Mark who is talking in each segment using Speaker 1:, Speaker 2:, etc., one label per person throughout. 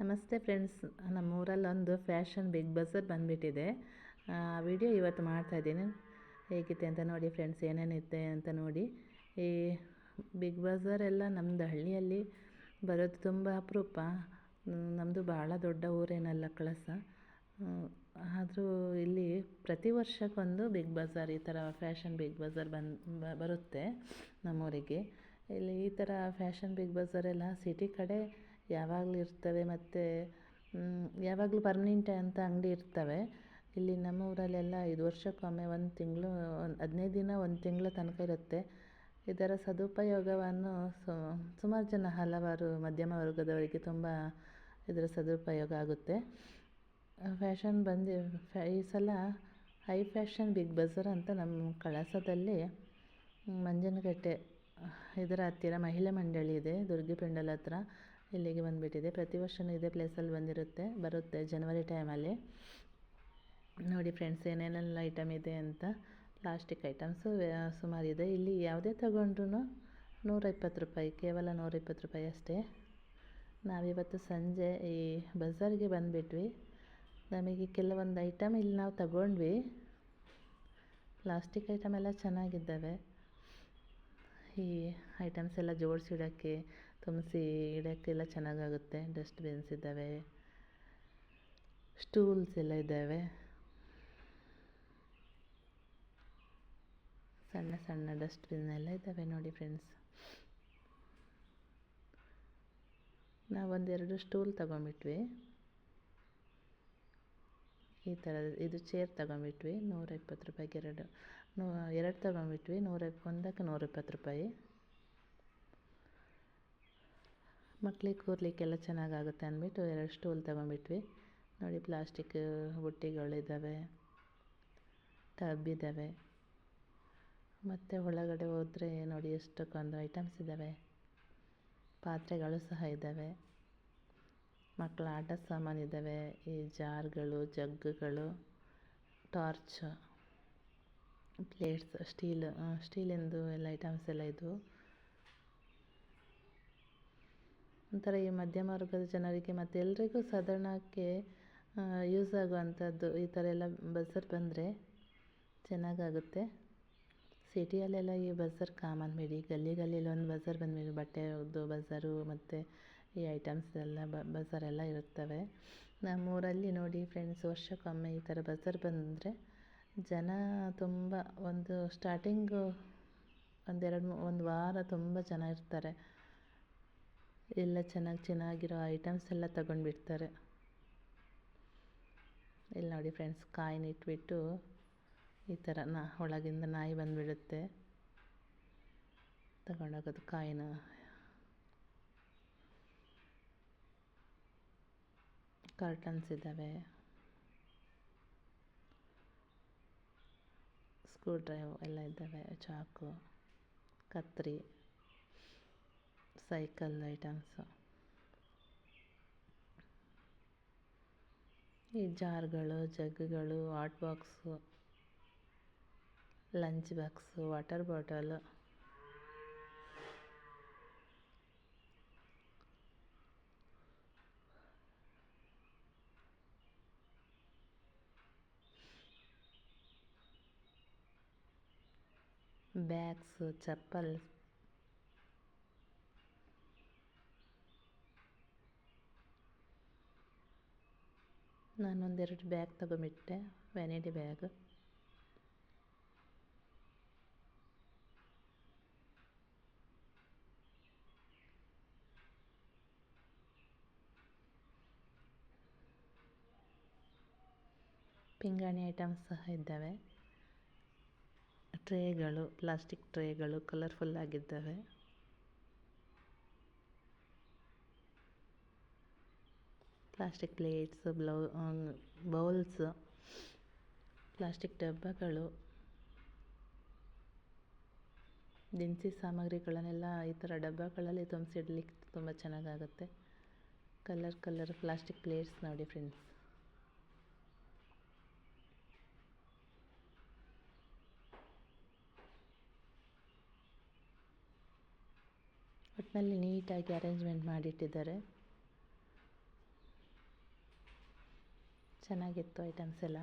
Speaker 1: ನಮಸ್ತೆ ಫ್ರೆಂಡ್ಸ್ ನಮ್ಮೂರಲ್ಲಿ ಒಂದು ಫ್ಯಾಷನ್ ಬಿಗ್ ಬಜಾರ್ ಬಂದುಬಿಟ್ಟಿದೆ. ವಿಡಿಯೋ ಇವತ್ತು ಮಾಡ್ತಾಯಿದ್ದೀನಿ ಹೇಗಿದೆ ಅಂತ ನೋಡಿ ಫ್ರೆಂಡ್ಸ್ ಏನೇನಿದೆ ಅಂತ ನೋಡಿ. ಈ ಬಿಗ್ ಬಜಾರ್ ಎಲ್ಲ ನಮ್ಮದು ಹಳ್ಳಿಯಲ್ಲಿ ಬರೋದು ತುಂಬ ಅಪರೂಪ. ನಮ್ಮದು ಭಾಳ ದೊಡ್ಡ ಊರೇನಲ್ಲ ಕಳಸ. ಆದರೂ ಇಲ್ಲಿ ಪ್ರತಿ ವರ್ಷಕ್ಕೊಂದು ಬಿಗ್ ಬಜಾರ್, ಈ ಥರ ಫ್ಯಾಷನ್ ಬಿಗ್ ಬಜಾರ್ ಬಂದು ಬರುತ್ತೆ ನಮ್ಮೂರಿಗೆ. ಇಲ್ಲಿ ಈ ಥರ ಫ್ಯಾಷನ್ ಬಿಗ್ ಬಜಾರೆಲ್ಲ ಸಿಟಿ ಕಡೆ ಯಾವಾಗಲೂ ಇರ್ತವೆ ಮತ್ತು ಯಾವಾಗಲೂ ಪರ್ಮನೆಂಟ್ ಅಂತ ಅಂಗಡಿ ಇರ್ತವೆ. ಇಲ್ಲಿ ನಮ್ಮ ಊರಲ್ಲೆಲ್ಲ ಐದು ವರ್ಷಕ್ಕೊಮ್ಮೆ ಒಂದು ತಿಂಗಳು, ಒಂದು ಹದಿನೈದು ದಿನ ಒಂದು ತಿಂಗಳ ತನಕ ಇರುತ್ತೆ. ಇದರ ಸದುಪಯೋಗವನ್ನು ಸುಮಾರು ಜನ ಹಲವಾರು ಮಧ್ಯಮ ವರ್ಗದವರಿಗೆ ತುಂಬ ಇದರ ಸದುಪಯೋಗ ಆಗುತ್ತೆ. ಫ್ಯಾಷನ್ ಬಂದು ಈ ಸಲ ಹೈ ಫ್ಯಾಷನ್ ಬಿಗ್ ಬಜಾರ್ ಅಂತ ನಮ್ಮ ಕಳಸದಲ್ಲಿ ಮಂಜನಗಟ್ಟೆ, ಇದರ ಹತ್ತಿರ ಮಹಿಳಾ ಮಂಡಳಿ ಇದೆ, ದುರ್ಗಿ ಪೆಂಡಲ್ ಹತ್ರ. ಇಲ್ಲಿಗೆ ಬಂದುಬಿಟ್ಟಿದೆ. ಪ್ರತಿ ವರ್ಷವೂ ಇದೇ ಪ್ಲೇಸಲ್ಲಿ ಬಂದಿರುತ್ತೆ, ಬರುತ್ತೆ ಜನವರಿ ಟೈಮಲ್ಲಿ ನೋಡಿ ಫ್ರೆಂಡ್ಸ್ ಏನೇನೆಲ್ಲ ಐಟಮ್ ಇದೆ ಅಂತ ಪ್ಲಾಸ್ಟಿಕ್ ಐಟಮ್ಸು ಸುಮಾರಿದೆ ಇಲ್ಲಿ ಯಾವುದೇ ತಗೊಂಡ್ರು ನೂರ ಇಪ್ಪತ್ತು ರೂಪಾಯಿ, ಕೇವಲ ನೂರ ಇಪ್ಪತ್ತು ರೂಪಾಯಿ ಅಷ್ಟೇ. ನಾವಿವತ್ತು ಸಂಜೆ ಈ ಬಜಾರಿಗೆ ಬಂದುಬಿಟ್ವಿ. ನಮಗೆ ಕೆಲವೊಂದು ಐಟಮ್ ಇಲ್ಲಿ ನಾವು ತಗೊಂಡ್ವಿ. ಪ್ಲಾಸ್ಟಿಕ್ ಐಟಮ್ ಎಲ್ಲ ಚೆನ್ನಾಗಿದ್ದಾವೆ. ಈ ಐಟಮ್ಸ್ ಎಲ್ಲ ಜೋಡಿಸಿ ಇಡೋಕ್ಕೆ ತುಂಬಿಸಿ ಇಡೋಕ್ಕೆಲ್ಲ ಚೆನ್ನಾಗಾಗುತ್ತೆ ಡಸ್ಟ್ಬಿನ್ಸ್ ಇದ್ದಾವೆ ಸ್ಟೂಲ್ಸ್ ಎಲ್ಲ ಇದ್ದಾವೆ. ಸಣ್ಣ ಸಣ್ಣ ಡಸ್ಟ್ಬಿನ್ ಎಲ್ಲ ಇದ್ದಾವೆ ನೋಡಿ ಫ್ರೆಂಡ್ಸ್ ನಾವೊಂದೆರಡು ಸ್ಟೂಲ್ ತಗೊಂಬಿಟ್ವಿ ಈ ಥರ ಇದು ಚೇರ್ ತಗೊಂಬಿಟ್ವಿ ನೂರ ಇಪ್ಪತ್ತು ರೂಪಾಯಿಗೆ ಎರಡು, ನೂ, ಎರಡು ತಗೊಂಬಿಟ್ವಿ ನೂರ, ಒಂದಕ್ಕೆ ನೂರ ಇಪ್ಪತ್ತು ರೂಪಾಯಿ. ಮಕ್ಳಿಗೆ ಕೂರ್ಲಿಕ್ಕೆಲ್ಲ ಚೆನ್ನಾಗಾಗುತ್ತೆ ಅಂದ್ಬಿಟ್ಟು ಎರಡು ಸ್ಟೂಲ್ ತೊಗೊಂಬಿಟ್ವಿ. ನೋಡಿ ಪ್ಲಾಸ್ಟಿಕ್ ಬುಟ್ಟಿಗಳಿದ್ದಾವೆ ಟಬ್ ಇದ್ದಾವೆ ಮತ್ತು ಒಳಗಡೆ ಹೋದರೆ ನೋಡಿ ಎಷ್ಟಕ್ಕೊಂದು ಐಟಮ್ಸ್ ಇದ್ದಾವೆ. ಪಾತ್ರೆಗಳು ಸಹ ಇದ್ದಾವೆ. ಮಕ್ಕಳ ಆಟ ಸಾಮಾನು ಇದ್ದಾವೆ, ಈ ಜಾರ್ಗಳು, ಜಗ್ಗುಗಳು, ಟಾರ್ಚ್, ಪ್ಲೇಟ್ಸ್, ಸ್ಟೀಲ್, ಸ್ಟೀಲಿಂದು ಎಲ್ಲ ಐಟಮ್ಸ್ ಎಲ್ಲ ಇದ್ದವು ಒಂಥರ ಈ ಮಧ್ಯಮ ವರ್ಗದ ಜನರಿಗೆ ಮತ್ತು ಎಲ್ಲರಿಗೂ ಸಾಧಾರಣಕ್ಕೆ ಯೂಸ್ ಆಗುವಂಥದ್ದು ಈ ಥರ ಎಲ್ಲ ಬಜಾರ್ ಬಂದರೆ ಚೆನ್ನಾಗಾಗುತ್ತೆ. ಸಿಟಿಯಲ್ಲೆಲ್ಲ ಈ ಬಜಾರ್ ಕಾಮನ್ ಬಿಡಿ. ಗಲ್ಲಿ ಗಲ್ಲಿಲಿ ಒಂದು ಬಜಾರ್ ಬಂದ್ಬಿಡಿ ಬಟ್ಟೆದು ಬಜಾರು ಮತ್ತು ಈ ಐಟಮ್ಸ್ ಎಲ್ಲ ಬಜಾರೆಲ್ಲ ಇರುತ್ತವೆ. ನಮ್ಮೂರಲ್ಲಿ ನೋಡಿ ಫ್ರೆಂಡ್ಸ್ ವರ್ಷಕ್ಕೊಮ್ಮೆ ಈ ಥರ ಬಜಾರ್ ಬಂದರೆ ಜನ ತುಂಬ ಒಂದು ಸ್ಟಾರ್ಟಿಂಗು ಒಂದೆರಡು ಒಂದು ವಾರ ತುಂಬ ಜನ ಇರ್ತಾರೆ. ಎಲ್ಲ ಚೆನ್ನಾಗಿ ಚೆನ್ನಾಗಿರೋ ಐಟಮ್ಸ್ ಎಲ್ಲ ತಗೊಂಡ್ಬಿಡ್ತಾರೆ. ಇಲ್ಲಿ ನೋಡಿ ಫ್ರೆಂಡ್ಸ್ ಕಾಯಿನ ಇಟ್ಬಿಟ್ಟು ಈ ಥರ ನಾ ಒಳಗಿಂದ ನಾಯಿ ಬಂದುಬಿಡುತ್ತೆ. ತಗೊಂಡೋಗೋದು ಕಾಯಿನ. ಕರ್ಟನ್ಸ್ ಇದ್ದಾವೆ ಸ್ಕ್ರೂ ಡ್ರೈವ್ ಎಲ್ಲ ಇದ್ದಾವೆ ಚಾಕು, ಕತ್ರಿ. ಸೈಕಲ್ ಐಟಮ್ಸು ಈ ಜಾರ್ಗಳು ಜಗ್ಗುಗಳು hot box lunch box water bottle bags chappal ನಾನೊಂದೆರಡು bag ತಗೊಂಬಿಟ್ಟೆ ವ್ಯಾನಿಟಿ ಬ್ಯಾಗ್ ಪಿಂಗಾಣಿ ಐಟಮ್ಸ್ ಸಹ ಇದ್ದಾವೆ. ಟ್ರೇಗಳು ಪ್ಲಾಸ್ಟಿಕ್ ಟ್ರೇಗಳು ಕಲರ್ಫುಲ್ ಆಗಿದ್ದಾವೆ. ಪ್ಲಾಸ್ಟಿಕ್ ಪ್ಲೇಟ್ಸ್ ಬ್ಲೌ ಬೌಲ್ಸ್ ಪ್ಲಾಸ್ಟಿಕ್ ಡಬ್ಬಗಳು, ದಿನಸಿ ಸಾಮಗ್ರಿಗಳನ್ನೆಲ್ಲ ಈ ಥರ ಡಬ್ಬಗಳಲ್ಲಿ ತುಂಬಿಸಿಡ್ಲಿಕ್ಕೆ ತುಂಬ ಚೆನ್ನಾಗಾಗುತ್ತೆ. ಕಲರ್ ಕಲರ್ ಪ್ಲಾಸ್ಟಿಕ್ ಪ್ಲೇಟ್ಸ್ ನೋಡಿ ಫ್ರೆಂಡ್ಸ್ ಒಟ್ಟಿನಲ್ಲಿ ನೀಟಾಗಿ ಅರೇಂಜ್ಮೆಂಟ್ ಮಾಡಿಟ್ಟಿದ್ದಾರೆ. ಚೆನ್ನಾಗಿತ್ತು ಐಟಮ್ಸ್ ಎಲ್ಲ.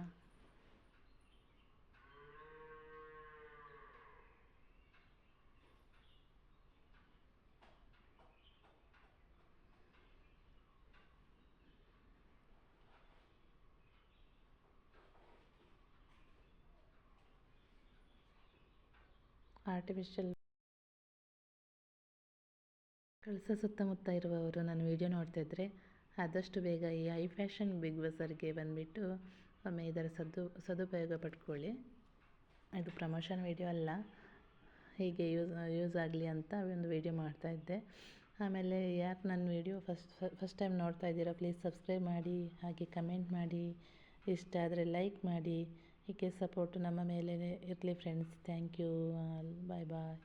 Speaker 1: ಆರ್ಟಿಫಿಷಿಯಲ್ ಕಳಸ ಸುತ್ತಮುತ್ತ ಇರುವವರು ನನ್ನ ವಿಡಿಯೋ ನೋಡ್ತಿದ್ರೆ ಆದಷ್ಟು ಬೇಗ ಈ ಐ ಫ್ಯಾಷನ್ ಬಿಗ್ ಬಜಾರ್ಗೆ ಬಂದುಬಿಟ್ಟು ಒಮ್ಮೆ ಇದರ ಸದು, ಸದುಪಯೋಗ ಪಡ್ಕೊಳ್ಳಿ. ಇದು ಪ್ರಮೋಷನ್ ವಿಡಿಯೋ ಅಲ್ಲ. ಹೀಗೆ ಯೂಸ್ ಯೂಸ್ ಆಗಲಿ ಅಂತ ಒಂದು ವಿಡಿಯೋ ಮಾಡ್ತಾಯಿದ್ದೆ ಆಮೇಲೆ ಯಾರು ನನ್ನ ವಿಡಿಯೋ ಫಸ್ಟ್ ಫಸ್ಟ್ ಟೈಮ್ ನೋಡ್ತಾ ಇದ್ದೀರಾ ಪ್ಲೀಸ್ ಸಬ್ಸ್ಕ್ರೈಬ್ ಮಾಡಿ, ಹಾಗೆ ಕಮೆಂಟ್ ಮಾಡಿ, ಇಷ್ಟ ಆದರೆ ಲೈಕ್ ಮಾಡಿ, ಹೀಗೆ ಸಪೋರ್ಟು ನಮ್ಮ ಮೇಲೆ ಇರಲಿ friends. Thank you bye bye.